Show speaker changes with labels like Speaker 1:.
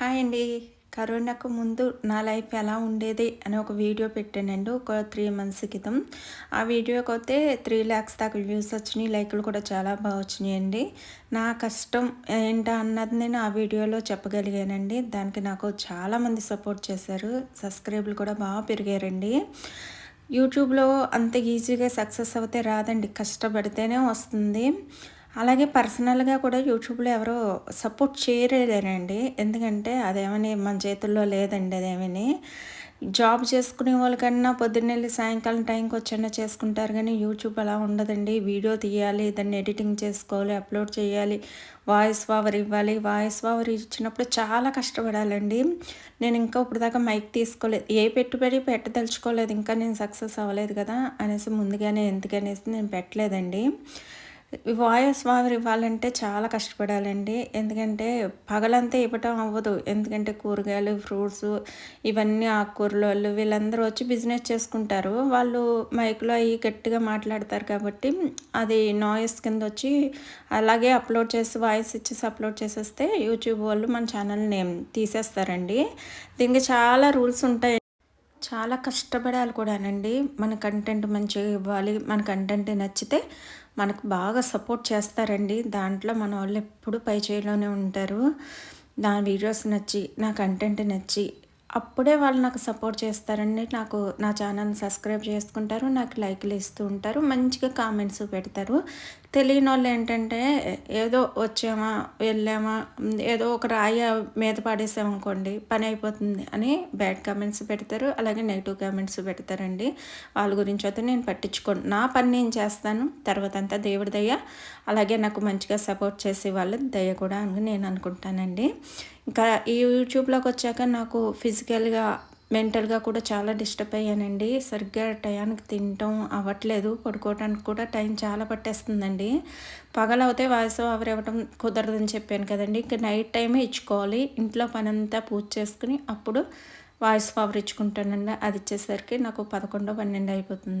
Speaker 1: Hi అండి. కరోనాకు ముందు నా లైఫ్ ఎలా ఉండేది అని ఒక వీడియో పెట్టానండి ఒక త్రీ మంత్స్ క్రితం. ఆ వీడియోకి అయితే త్రీ ల్యాక్స్ దాకా వ్యూస్ వచ్చినాయి లైక్లు కూడా చాలా బాగా వచ్చినాయండి. నా కష్టం ఏంటా అన్నది నేను ఆ వీడియోలో చెప్పగలిగానండి. దానికి నాకు చాలామంది సపోర్ట్ చేశారు సబ్స్క్రైబ్లు కూడా బాగా పెరిగారండి. యూట్యూబ్లో అంత ఈజీగా సక్సెస్ అవుతే రాదండి కష్టపడితేనే వస్తుంది. అలాగే పర్సనల్గా కూడా యూట్యూబ్లో ఎవరు సపోర్ట్ చేయలేదండి. ఎందుకంటే అదేమని మన చేతుల్లో లేదండి అదేమని. జాబ్ చేసుకునే వాళ్ళకన్నా పొద్దున్నెళ్ళి సాయంకాలం టైంకి వచ్చైనా చేసుకుంటారు కానీ యూట్యూబ్ అలా ఉండదండి. వీడియో తీయాలి దాన్ని ఎడిటింగ్ చేసుకోవాలి అప్లోడ్ చేయాలి వాయిస్ ఓవర్ ఇవ్వాలి. వాయిస్ ఓవర్ ఇచ్చినప్పుడు చాలా కష్టపడాలండి. నేను ఇంకా ఇప్పుడు దాకా మైక్ తీసుకోలేదు. ఏ పెట్టుబడి పెట్టదలుచుకోలేదు. ఇంకా నేను సక్సెస్ అవ్వలేదు కదా అనేసి ముందుగానే ఎందుకనేసి నేను పెట్టలేదండి. వాయిస్ ఓవర్ ఇవ్వాలంటే చాలా కష్టపడాలండి. ఎందుకంటే పగలంతా ఇవ్వటం అవ్వదు. ఎందుకంటే కూరగాయలు ఫ్రూట్స్ ఇవన్నీ ఆకుకూరలు వాళ్ళు వీళ్ళందరూ వచ్చి బిజినెస్ చేసుకుంటారు. వాళ్ళు మైక్లో అవి గట్టిగా మాట్లాడతారు కాబట్టి అది నాయిస్ కింద వచ్చి అలాగే అప్లోడ్ చేసి వాయిస్ ఇచ్చేసి అప్లోడ్ చేసేస్తే యూట్యూబ్ వాళ్ళు మన ఛానల్ని తీసేస్తారండి. దీనికి చాలా రూల్స్ ఉంటాయి. చాలా కష్టపడాలి కూడానండి. మన కంటెంట్ మంచిగా ఇవ్వాలి. మన కంటెంట్ నచ్చితే మనకు బాగా సపోర్ట్ చేస్తారండి. దాంట్లో మన వాళ్ళు ఎప్పుడు పై చేయలోనే ఉంటారు. నా వీడియోస్ నచ్చి నా కంటెంట్ నచ్చి అప్పుడే వాళ్ళు నాకు సపోర్ట్ చేస్తారండి. నాకు నా ఛానల్ని సబ్స్క్రైబ్ చేసుకుంటారు నాకు లైక్లు ఇస్తూ ఉంటారు. మంచిగా కామెంట్స్ పెడతారు. తెలియని వాళ్ళు ఏంటంటే ఏదో వచ్చామా వెళ్ళామా ఏదో ఒక రాయి మీద పాడేసామనుకోండి పని అయిపోతుంది అని బ్యాడ్ కామెంట్స్ పెడతారు అలాగే నెగిటివ్ కామెంట్స్ పెడతారండి. వాళ్ళ గురించి అయితే నేను పట్టించుకోను. నా పని నేను చేస్తాను తర్వాత అంతా దేవుడి దయ అలాగే నాకు మంచిగా సపోర్ట్ చేసే వాళ్ళు దయ కూడా అని నేను అనుకుంటానండి. ఇంకా ఈ యూట్యూబ్లోకి వచ్చాక నాకు ఫిజికల్గా మెంటల్గా కూడా చాలా డిస్టర్బ్ అయ్యానండి. సరిగ్గా టయానికి తినటం అవ్వట్లేదు. పడుకోవడానికి కూడా టైం చాలా పట్టేస్తుందండి. పగలవుతే వాయిస్ ఓవర్ ఇవ్వటం కుదరదని చెప్పాను కదండి. ఇంకా నైట్ టైమే ఇచ్చుకోవాలి. ఇంట్లో పని అంతా పూజ చేసుకుని అప్పుడు వాయిస్ ఓవర్ ఇచ్చుకుంటానండి. అది ఇచ్చేసరికి నాకు పదకొండో పన్నెండు అయిపోతుంది.